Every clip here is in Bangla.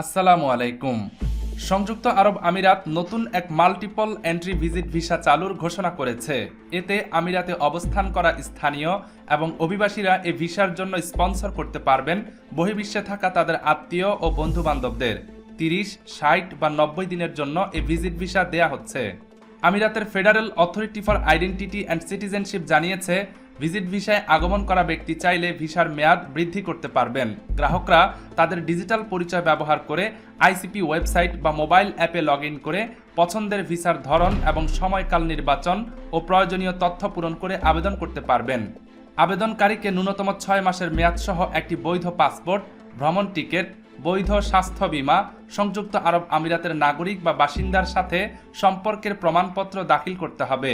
আসসালামু আলাইকুম। সংযুক্ত আরব আমিরাত নতুন এক মাল্টিপল এন্ট্রি ভিজিট ভিসা চালুর ঘোষণা করেছে। এতে আমিরাতে অবস্থান করা স্থানীয় এবং অভিবাসীরা এ ভিসার জন্য স্পন্সর করতে পারবেন বহির্বিশ্বে থাকা তাদের আত্মীয় ও বন্ধু বান্ধবদের তিরিশ, ষাট বা নব্বই দিনের জন্য এ ভিজিট ভিসা দেয়া হচ্ছে। আমিরাতের federal authority for identity and citizenship জানিয়েছে ভিজিট ভিসায় আগমন করা ব্যক্তি চাইলে ভিসার মেয়াদ বৃদ্ধি করতে পারবেন। গ্রাহকরা তাদের ডিজিটাল পরিচয় ব্যবহার করে আইসিপি ওয়েবসাইট বা মোবাইল অ্যাপে লগ করে পছন্দের ভিসার ধরন এবং সময়কাল নির্বাচন ও প্রয়োজনীয় তথ্য পূরণ করে আবেদন করতে পারবেন। আবেদনকারীকে ন্যূনতম ছয় মাসের মেয়াদসহ একটি বৈধ পাসপোর্ট, ভ্রমণ টিকিট, বৈধ স্বাস্থ্য বীমা, সংযুক্ত আরব আমিরাতের নাগরিক বা বাসিন্দার সাথে সম্পর্কের প্রমাণপত্র দাখিল করতে হবে।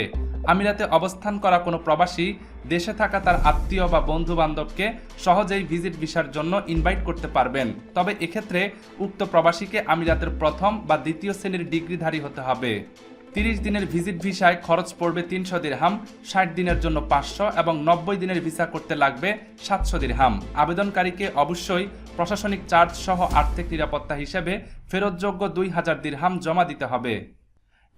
আমিরাতে অবস্থান করা কোনো প্রবাসী দেশে থাকা তার আত্মীয় বা বন্ধু বান্ধবকে সহজেই ভিজিট ভিসার জন্য ইনভাইট করতে পারবেন। তবে এক্ষেত্রে উক্ত প্রবাসীকে আমিরাতের প্রথম বা দ্বিতীয় শ্রেণির ডিগ্রিধারী হতে হবে। তিরিশ দিনের ভিজিট ভিসায় খরচ পড়বে তিনশো দিরহাম, ষাট দিনের জন্য পাঁচশো এবং নব্বই দিনের ভিসা করতে লাগবে সাতশো দিরহাম। আবেদনকারীকে অবশ্যই প্রশাসনিক চার্জ সহ আর্থিক নিরাপত্তা হিসেবে ফেরতযোগ্য দুই হাজার দিরহাম জমা দিতে হবে।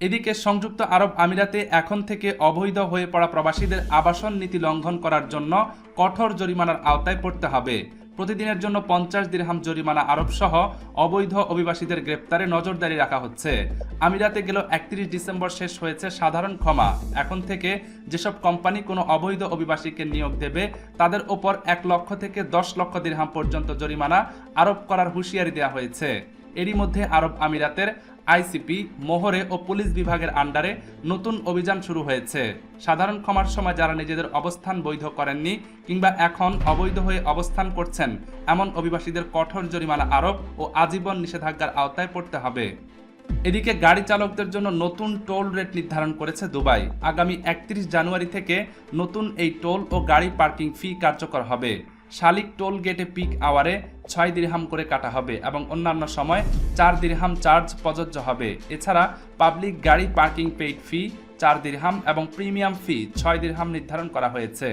এদিকে সংযুক্ত আরব আমিরাতে এখন থেকে অবৈধ হয়ে পড়া প্রবাসীদের আবাসন নীতি লঙ্ঘন করার জন্য কঠোর জরিমানার আওতায় পড়তে হবে। প্রতিদিনের জন্য পঞ্চাশ দিরহাম জরিমানা আরোপ সহ অবৈধ অভিবাসীদের গ্রেপ্তারে নজরদারি রাখা হচ্ছে। আমিরাতে গেল একত্রিশ ডিসেম্বর শেষ হয়েছে সাধারণ ক্ষমা। এখন থেকে যেসব কোম্পানি কোনো অবৈধ অভিবাসীকে নিয়োগ দেবে, তাদের ওপর এক লক্ষ থেকে দশ লক্ষ দিরহাম পর্যন্ত জরিমানা আরোপ করার হুঁশিয়ারি দেওয়া হয়েছে। এরই মধ্যে আরব আমিরাতের আইসিপি, মোহরে ও পুলিশ বিভাগের আন্ডারে নতুন অভিযান শুরু হয়েছে। সাধারণ ক্ষমার সময় যারা নিজেদের অবস্থান বৈধ করেননি কিংবা এখন অবৈধ হয়ে অবস্থান করছেন, এমন অভিবাসীদের কঠোর জরিমানা আরোপ ও আজীবন নিষেধাজ্ঞার আওতায় পড়তে হবে। এদিকে গাড়ি চালকদের জন্য নতুন টোল রেট নির্ধারণ করেছে দুবাই। আগামী একত্রিশ জানুয়ারি থেকে নতুন এই টোল ও গাড়ি পার্কিং ফি কার্যকর হবে। শালিক টোল গেটে পিক আওয়ারে ছয় দিরহাম করে কাটা হবে এবং অন্যান্য সময় চার দিরহাম চার্জ প্রযোজ্য হবে। এছাড়া পাবলিক গাড়ি পার্কিং পেইড ফি চার দিরহাম এবং প্রিমিয়াম ফি ছয় দিরহাম নির্ধারণ করা হয়েছে।